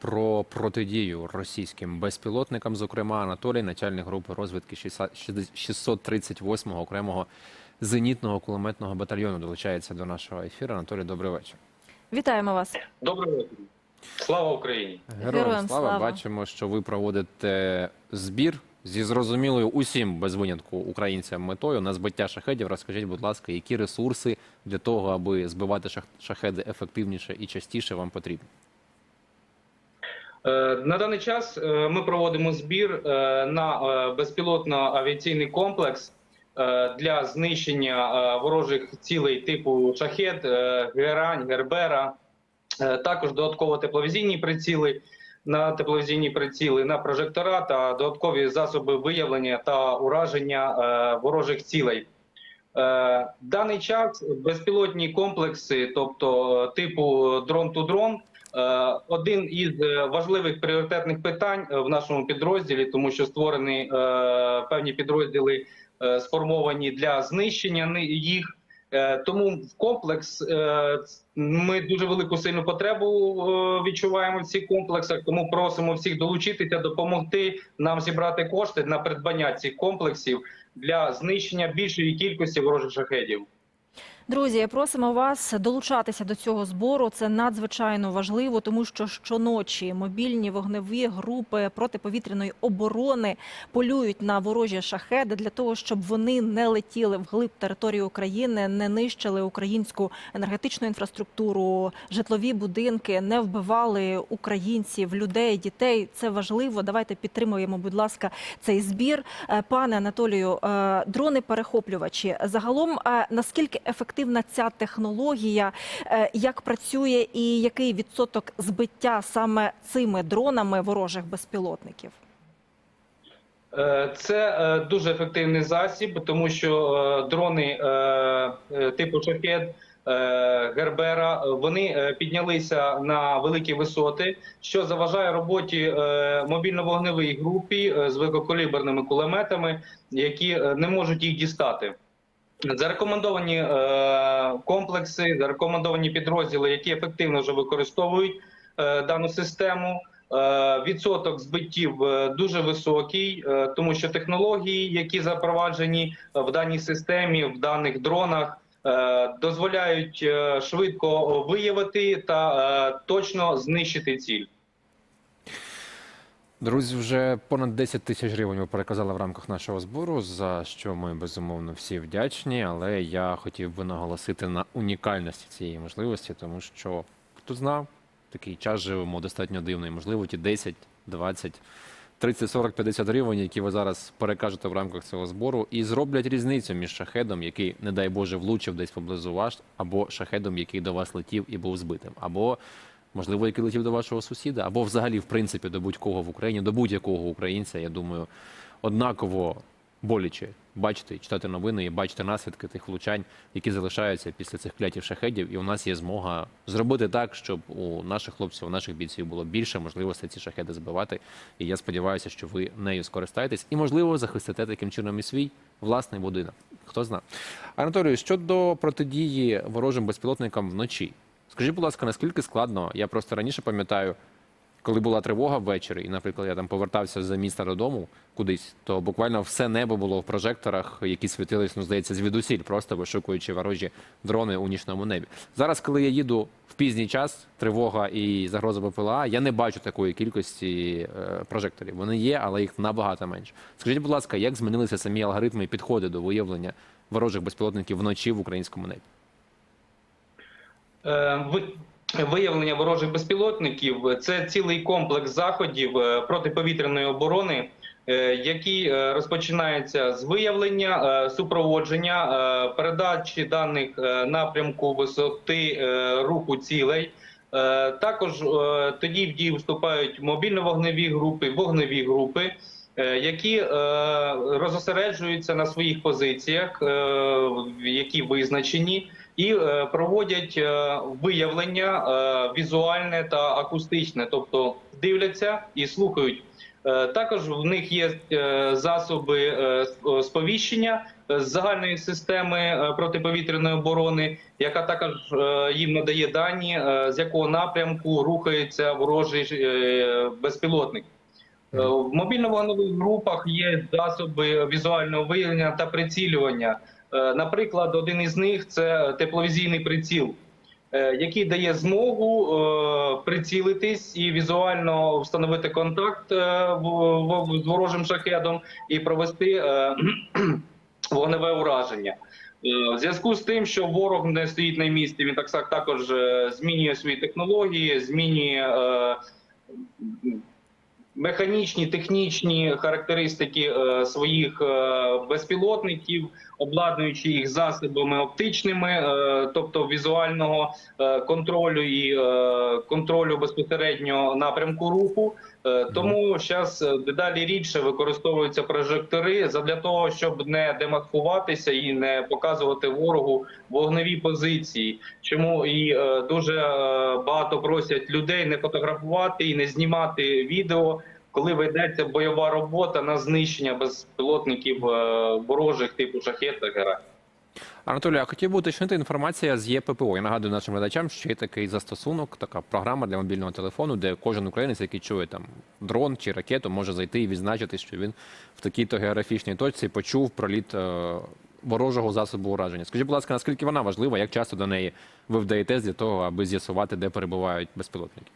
про протидію російським безпілотникам. Зокрема, Анатолій, начальник групи розвідки 638-го окремого зенітного кулеметного батальйону, долучається до нашого ефіру. Анатолій, добрий вечір. Вітаємо вас. Доброго вечора. Слава Україні! Героям, Героям слава. слава. Бачимо, що ви проводите збір зі зрозумілою усім без винятку українцям метою на збиття шахедів. Розкажіть, будь ласка, які ресурси для того, аби збивати шах- шахеди ефективніше і частіше вам потрібні? Е, На даний час е, ми проводимо збір е, на е, безпілотно-авіаційний комплекс для знищення ворожих цілей типу шахет, герань, гербера, також додатково тепловізійні приціли. На тепловізійні приціли, на прожектора та додаткові засоби виявлення та ураження ворожих цілей. Даний час безпілотні комплекси, тобто типу дрон-ту-дрон, один із е, важливих пріоритетних питань е, в нашому підрозділі, тому що створені е, певні підрозділи е, сформовані для знищення їх. Е, Тому в комплекс е, ми дуже велику сильну потребу е, відчуваємо в цих комплексах. Тому просимо всіх долучитися, допомогти нам зібрати кошти на придбання цих комплексів для знищення більшої кількості ворожих шахедів. Друзі, просимо вас долучатися до цього збору. Це надзвичайно важливо, тому що щоночі мобільні вогневі групи протиповітряної оборони полюють на ворожі шахеди для того, щоб вони не летіли вглиб території України, не нищили українську енергетичну інфраструктуру, житлові будинки, не вбивали українців, людей, дітей. Це важливо. Давайте підтримуємо, будь ласка, цей збір. Е, Пане Анатолію, е, дрони-перехоплювачі. Загалом, е, наскільки ефективна ця технологія, е, як працює і який відсоток збиття саме цими дронами ворожих безпілотників? Е, Це е, дуже ефективний засіб, тому що дрони типу шахет. Гербера вони піднялися на великі висоти, що заважає роботі мобільно-вогневій групі з великокаліберними кулеметами, які не можуть їх дістати. Зарекомендовані е, комплекси, зарекомендовані підрозділи, які ефективно вже використовують е, дану систему. Е, Відсоток збиттів е, дуже високий, е, тому що технології, які запроваджені в даній системі, в даних дронах, е, дозволяють е, швидко виявити та е, точно знищити ціль. Друзі, вже понад 10 тисяч гривень ви переказали в рамках нашого збору, за що ми безумовно всі вдячні. Але я хотів би наголосити на унікальності цієї можливості, тому що хто знав, такий час живемо достатньо дивний. Можливо, ті 10, 20, 30, 40, 50 гривень, які ви зараз перекажете в рамках цього збору, і зроблять різницю між шахедом, який, не дай Боже, влучив десь поблизу вас, або шахедом, який до вас летів і був збитим, або можливо, який летів до вашого сусіда, або взагалі, в принципі, до будь-кого в Україні, до будь-якого українця, я думаю, однаково боляче бачити, читати новини і бачити наслідки тих влучань, які залишаються після цих клятів шахедів. І у нас є змога зробити так, щоб у наших хлопців, у наших бійців було більше можливостей ці шахеди збивати. І я сподіваюся, що ви нею скористаєтесь і, можливо, захистите таким чином і свій власний будинок. Хто знає. Анатолію, щодо протидії ворожим безпілотникам вночі. Скажіть, будь ласка, наскільки складно? Я просто раніше пам'ятаю, коли була тривога ввечері, і, наприклад, я там повертався за міста додому кудись, то буквально все небо було в прожекторах, які світились, ну, здається, звідусіль, просто вишукуючи ворожі дрони у нічному небі. Зараз, коли я їду в пізній час, тривога і загроза БПЛА, я не бачу такої кількості е, прожекторів. Вони є, але їх набагато менше. Скажіть, будь ласка, як змінилися самі алгоритми і підходи до виявлення ворожих безпілотників вночі в українському небі? Е, ви- Виявлення ворожих безпілотників це цілий комплекс заходів е, протиповітряної оборони, е, які розпочинаються з виявлення, супроводження, передачі даних напрямку висоти руху цілей. Також тоді в дію вступають мобільно-вогневі групи, вогневі групи, які розосереджуються на своїх позиціях, які визначені, і е, проводять е, виявлення е, візуальне та акустичне, тобто дивляться і слухають. Також в них є засоби сповіщення з загальної системи протиповітряної оборони, яка також їм надає дані, з якого напрямку рухається ворожий безпілотник. В мобільно-вогневих групах є засоби візуального виявлення та прицілювання. Е, Наприклад, один із них це тепловізійний приціл, е, який дає змогу е, прицілитись і візуально встановити контакт з ворожим шахедом і провести вогневе ураження. В зв'язку з тим, що ворог не стоїть на місці, він так також змінює свої технології, змінює механічні, технічні характеристики е, своїх е, безпілотників, обладнуючи їх засобами оптичними, е, тобто візуального контролю і контролю безпосередньо напрямку руху. Е, Тому зараз дедалі рідше використовуються прожектори для того, щоб не демаскуватися і не показувати ворогу вогневі позиції. Чому і е, дуже е, багато просять людей не фотографувати і не знімати відео, коли ведеться бойова робота на знищення безпілотників е, ворожих типу шахет та гера. Анатолій, я хотів би уточнити інформація з ЄППО. Я нагадую нашим глядачам, що є такий застосунок, така програма для мобільного телефону, де кожен українець, який чує там дрон чи ракету, може зайти і відзначити, що він в такій-то географічній точці почув проліт е, ворожого засобу ураження. Скажіть, будь ласка, наскільки вона важлива, як часто до неї ви вдаєтесь для того, аби з'ясувати, де перебувають безпілотники?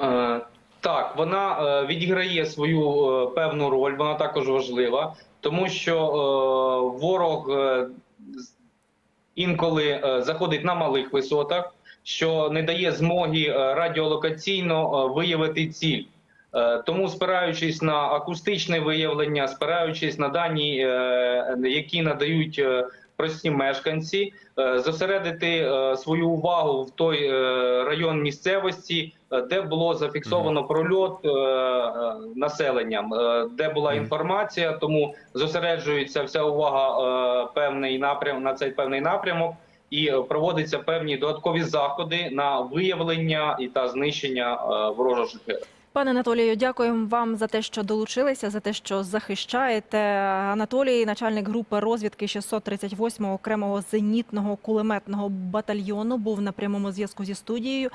Е, Так, вона е, відіграє свою е, певну роль, вона також важлива, тому що е, ворог е, інколи е, заходить на малих висотах, що не дає змоги е, радіолокаційно е, виявити ціль. Тому, спираючись на акустичне виявлення, спираючись на дані, які надають прості мешканці, е, зосередити е, свою увагу в той е, район місцевості, де було зафіксовано прольот населенням, де була інформація, тому зосереджується вся увага певний напрям на цей певний напрямок. І проводяться певні додаткові заходи на виявлення і та знищення ворожого шахеда. Пане Анатолію, дякуємо вам за те, що долучилися, за те, що захищаєте. Анатолій, начальник групи розвідки 638-го окремого зенітного кулеметного батальйону, був на прямому зв'язку зі студією.